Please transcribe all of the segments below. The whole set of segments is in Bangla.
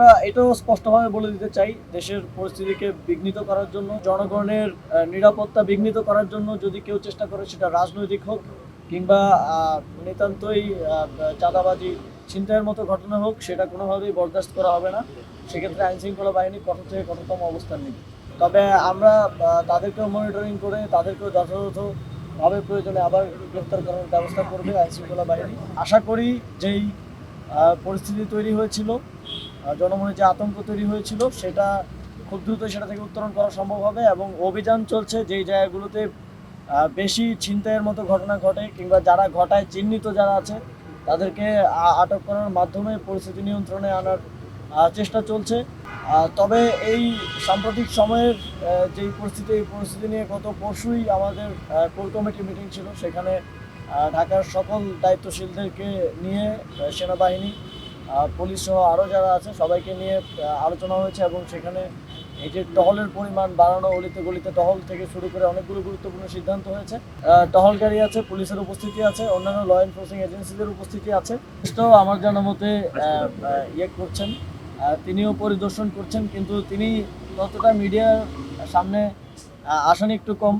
আমরা এটাও স্পষ্টভাবে বলে দিতে চাই, দেশের পরিস্থিতিকে বিঘ্নিত করার জন্য, জনগণের নিরাপত্তা বিঘ্নিত করার জন্য যদি কেউ চেষ্টা করে সেটা রাজনৈতিক হোক কিংবা নিতান্তই চাঁদাবাজি, ছিনতাইয়ের মতো ঘটনা হোক, সেটা কোনোভাবেই বরদাস্ত করা হবে না। সেক্ষেত্রে আইন শৃঙ্খলা বাহিনী কঠোর থেকে কঠোরতম অবস্থান নেবে। তবে আমরা তাদেরকেও মনিটরিং করে, তাদেরকেও যথাযথভাবে প্রয়োজনে আবার গ্রেফতার করার ব্যবস্থা করবে আইন শৃঙ্খলা বাহিনী। আশা করি যেই পরিস্থিতি তৈরি হয়েছিল জনমনে যে আতঙ্ক তৈরি হয়েছিল, সেটা খুব দ্রুত সেটা থেকে উত্তরণ করা সম্ভব হবে এবং অভিযান চলছে যেই জায়গাগুলোতে বেশি ছিনতাইয়ের মতো ঘটনা ঘটে কিংবা যারা ঘটায়, চিহ্নিত যারা আছে, তাদেরকে আটক করার মাধ্যমে পরিস্থিতি নিয়ন্ত্রণে আনার চেষ্টা চলছে। তবে এই সাম্প্রতিক সময়ের যেই পরিস্থিতি, এই পরিস্থিতি নিয়ে গত পরশুই আমাদের কোর কমিটি মিটিং ছিল। সেখানে ঢাকার সকল দায়িত্বশীলদেরকে নিয়ে সেনাবাহিনী পুলিশ সহ আরও যারা আছে, সবাইকে নিয়ে আলোচনা হয়েছে এবং সেখানে এই যে টহলের পরিমাণ বাড়ানো, অলিতে গলিতে টহল থেকে শুরু করে অনেকগুলো গুরুত্বপূর্ণ সিদ্ধান্ত হয়েছে। টহল গাড়ি আছে, পুলিশের উপস্থিতি আছে, অন্যান্য ল এনফোর্সিং এজেন্সিদের উপস্থিতি আছে। পুলিশটাও আমার জানা মতে ইয়ে করছেন তিনিও পরিদর্শন করছেন, কিন্তু তিনি ততটা মিডিয়ার সামনে আসেন একটু কম।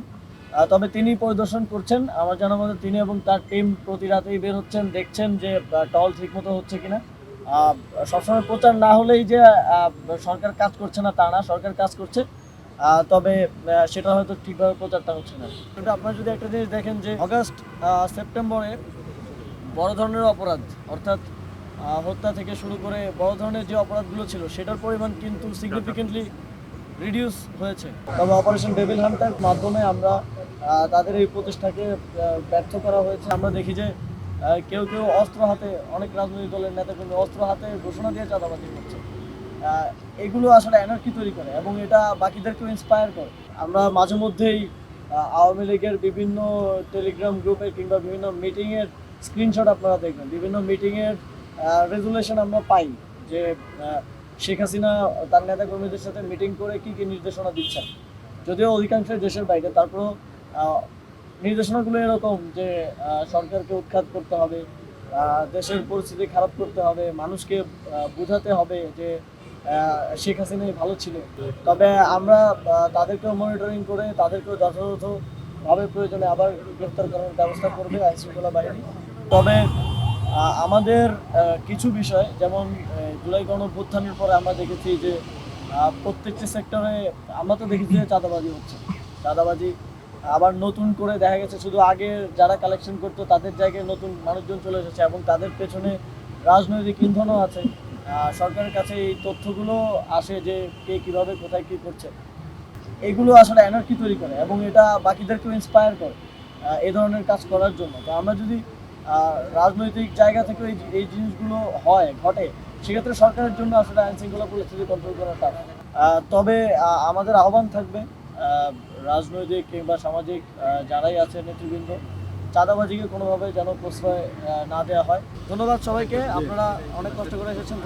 তবে তিনি পরিদর্শন করছেন, আমার জানা মতে তিনি এবং তার টিম প্রতি রাতেই বের হচ্ছেন, দেখছেন যে টহল ঠিকমতো হচ্ছে কিনা। সবসময় প্রচার না হলেই যে সরকার কাজ করছে না তা না সরকার কাজ করছে। তবে সেটা হয়তো ঠিকভাবে প্রচারটা হচ্ছে না। কিন্তু আপনারা যদি একটা জিনিস দেখেন যে আগস্ট আহ, সেপ্টেম্বরে বড় ধরনের অপরাধ অর্থাৎ হত্যা থেকে শুরু করে বড় ধরনের যে অপরাধগুলো ছিল সেটার পরিমাণ কিন্তু সিগনিফিকেন্টলি রিডিউস হয়েছে। তবে অপারেশন ডেভিল হান্টার মাধ্যমে আমরা তাদের এই প্রচেষ্টাকে ব্যর্থ করা হয়েছে। আমরা দেখি যে কেউ কেউ অস্ত্র হাতে, অনেক রাজনৈতিক দলের নেতাকর্মী অস্ত্র হাতে ঘোষণা দিয়ে চাঁদাবাজি করছে। এগুলো আসলে এনার্কি তৈরি করে এবং এটা বাকিদেরকেও ইন্সপায়ার করে। আমরা মাঝে মধ্যেই আওয়ামী লীগের বিভিন্ন টেলিগ্রাম গ্রুপের কিংবা বিভিন্ন মিটিংয়ের স্ক্রিনশট আপনারা দেখবেন। বিভিন্ন মিটিংয়ের রেজুলেশন আমরা পাই যে শেখ হাসিনা তার নেতাকর্মীদের সাথে মিটিং করে কি কি নির্দেশনা দিচ্ছেন। যদিও অধিকাংশ দেশের বাইরে, তারপরও নির্দেশনাগুলো এরকম যে সরকারকে উৎখাত করতে হবে দেশের পরিস্থিতি খারাপ করতে হবে, মানুষকে বোঝাতে হবে যে শেখ হাসিনাই ভালো ছিল। তবে আমরা তাদেরকেও মনিটরিং করে, তাদেরকেও যথাযথভাবে প্রয়োজনে আবার গ্রেফতার করার ব্যবস্থা করবে আইন শৃঙ্খলা বাহিনী। তবে আমাদের কিছু বিষয়, যেমন জুলাই গণঅভ্যুত্থানের পরে আমরা দেখেছি যে প্রত্যেকটি সেক্টরে আমরা তো দেখেছি যে চাঁদাবাজি হচ্ছে। চাঁদাবাজি আবার নতুন করে দেখা গেছে, শুধু আগে যারা কালেকশন করতো তাদের জায়গায় নতুন মানুষজন চলে এসেছে এবং তাদের পেছনে রাজনৈতিক ইন্ধনও আছে। সরকারের কাছে এই তথ্যগুলো আসে যে কে কীভাবে, কোথায় কী করছে। এগুলো আসলে এনার্কি তৈরি করে এবং এটা বাকিদেরকেও ইন্সপায়ার করে এ ধরনের কাজ করার জন্য। তো আমরা যদি রাজনৈতিক জায়গা থেকে এই এই জিনিসগুলো হয়, ঘটে, সেক্ষেত্রে সরকারের জন্য আসলে আইন শৃঙ্খলা পরিস্থিতি কন্ট্রোল করা টাফ তবে আমাদের আহ্বান থাকবে রাজনৈতিক কিংবা সামাজিক যারাই আছে নেতৃবৃন্দ, চাঁদাবাজিকে কোনোভাবে যেন প্রশ্রয় না দেওয়া হয়। ধন্যবাদ সবাইকে। আপনারা অনেক কষ্ট করে এসেছেন।